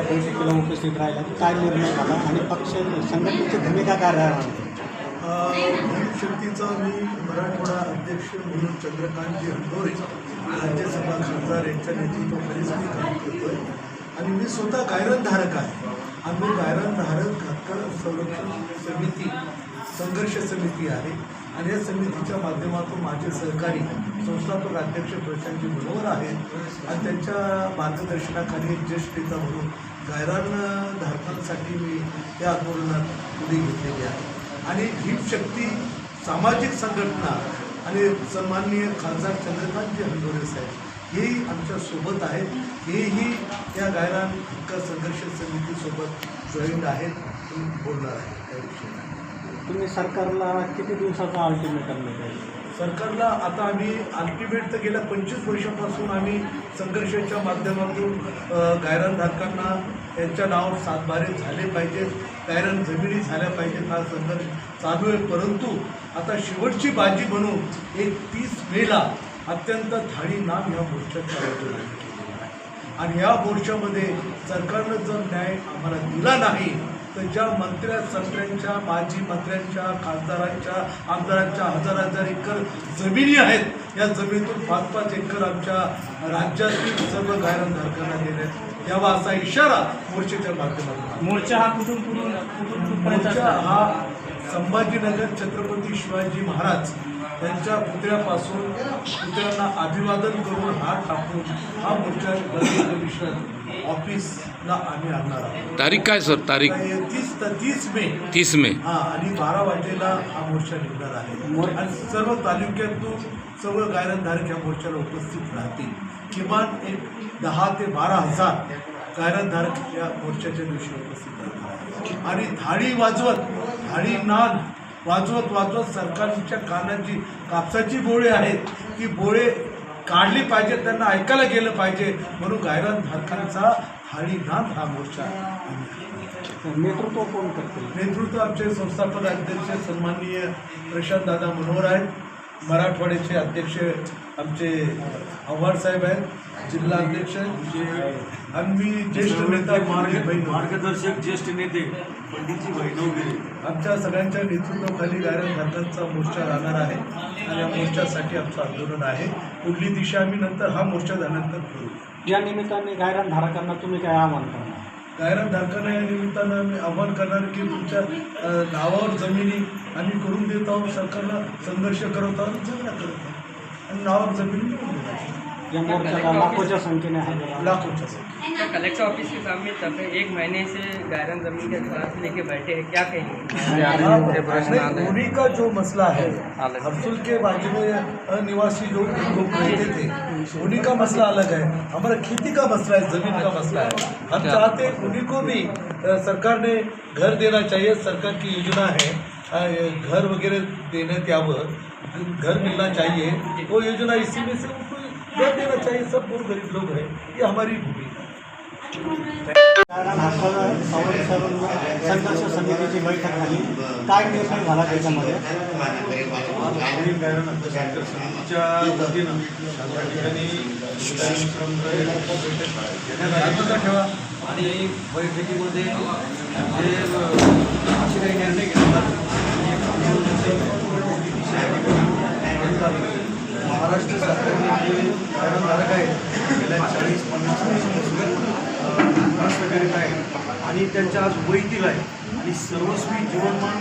उपस्थित राहिला काय निर्णय झाला? आणि पक्ष संघटनेची भूमिका काय राहणार? शक्तीचा मी मराठवाडा अध्यक्ष म्हणून चंद्रकांतजी हंडोरे राज्यसभा खासदार यांच्या नेतृत्वाखाली मी काम आहे आणि मी स्वतः गायरनधारक आहे. आम्ही गायरनधारक हक्क संरक्षण समिती संघर्ष समिती आहे. आणि या समितीच्या माध्यमातून माझे सहकारी संस्थापक अध्यक्ष प्रशांतजी मनोहर आहेत. आणि त्यांच्या मार्गदर्शनाखाली एक ज्येष्ठ नेता म्हणून गायरान धारकांसाठी मी या आंदोलनात उडी घेतलेली आहे. आणि ही शक्ती सामाजिक संघटना आणि सन्माननीय खासदार चंद्रकांतजी हंडोरे साहेब हेही आमच्यासोबत आहेत. हेही त्या गायरान हक्क संघर्ष समितीसोबत जॉईंट आहेत. मी बोलणार आहे. त्या विषयी तुम्ही सरकारला किती दिवसाचा अल्टिमेटम पाहिजे सरकारला आता आम्ही अल्टिमेट तर गेल्या पंचवीस वर्षापासून आम्ही संघर्षाच्या माध्यमातून गायरनधारकांना त्यांच्या नावावर सातबारे झाले पाहिजेत गायरन जमिनी झाल्या पाहिजेत हा संघर्ष चालू आहे. परंतु आता शेवटची बाजी म्हणून एक तीस मेला अत्यंत धाडी नाम ह्या मोर्चाच्या आयोजन केलेलं आहे आणि या मोर्चामध्ये सरकारनं जर न्याय आम्हाला दिला नाही तर ज्या मंत्र्या संत्र्यांच्या माजी मंत्र्यांच्या खासदारांच्या आमदारांच्या हजार हजार एकर जमिनी आहेत या जमिनीतून पाच पाच एकर आमच्या राज्यातील सर्व गायरनधारकांना देण्यात यावा असा इशारा मोर्चाच्या माध्यमातून. मोर्चा हा कुठून कुठून कुठून मोर्चा? हा संभाजीनगर छत्रपती शिवाजी महाराज यांच्या पुतळ्यापासून पुतळ्यांना अभिवादन करून हात टाकून हा मोर्चा गर्दी कमिशनर ऑफिसला आम्ही आणणार आहोत. तारीख काय सर? तारीख? तीस तीस मे. तीस मे. हा आणि बारा वाजेला हा मोर्चा निघणार आहे. आणि सर्व तालुक्यातून सर्व गायरनधारक या मोर्चाला उपस्थित राहतील. किमान एक दहा ते बारा हजार गायरनधारक या मोर्चाच्या दिवशी उपस्थित आणि धाडी वाजवत धाडी नाद वाजवत वाजवत सरकारच्या कानाची कापसाची बोळे आहेत. ती बोळे काढली पाहिजे त्यांना ऐकायला गेलं पाहिजे. म्हणून गायरनधारकांचा धाडी नाद हा मोर्चा नेतृत्व कोण करतील? नेतृत्व आमचे संस्थापक अध्यक्ष सन्माननीय प्रशांत दादा मनोहर आहेत. मराठवाड्याचे अध्यक्ष आमचे आव्हाड साहेब आहेत जिल्हा अध्यक्ष आणि मी ज्येष्ठ नेता मार्ग मार्गदर्शक ज्येष्ठ नेते पंडितजी वैभवगिरी आमच्या सगळ्यांच्या नेतृत्वाखाली गायरनधारकांचा मोर्चा राहणार आहे. आणि या मोर्चासाठी आमचं आंदोलन आहे. पुढली दिशा आम्ही नंतर हा मोर्चा झाल्यानंतर करू. या निमित्ताने गायरान धारकांना तुम्ही काय आव्हान करणार? गायरनधारकांना या निमित्तानं आम्ही आव्हान करणार की तुमच्या नावावर जमिनी आम्ही करून देत आहोत सरकारला संघर्ष करत आहोत जमिना करत आहोत आणि नावावर जमिनी मिळवून देत आहोत. या मोर्चाला लाखोच्या संख्येने हजर लाखोच्या संख्येने कलेक्टर ऑफ़िस के सामने तक एक महीने से गायरन ज़मीन के खिलाफ लेके बैठे हैं क्या कहेंगे? नहीं, होने का जो मसला है हरसुल के बाजू में निवासी जो लोग रहते थे। उन्हीं का मसला अलग है। हमारा खेती का मसला है ज़मीन का मसला है। हम चाहते हैं उन्हीं को भी सरकार ने घर देना चाहिए सरकार की योजना है। घर वगैरह देण्यात यावं घर मिलना चाहिए। वो योजना इसी में से उनको घर देना चाहिए सब बहुत गरीब लोग हैं ये हमारी है संरक्षण संघर्ष समितीची बैठक झाली. काय निर्णय झाला त्याच्यामध्ये? समितीच्या वतीनं या ठिकाणी शांतता ठेवा आणि बैठकीमध्ये जे असे काही निर्णय घेतला महाराष्ट्र सरकारने जे गायरानधारक आहेत गेल्या चाळीस पन्नास वर्षापासून करीत आहे आणि त्यांच्या आज वैतील आहे आणि सर्वस्वी जीवनमान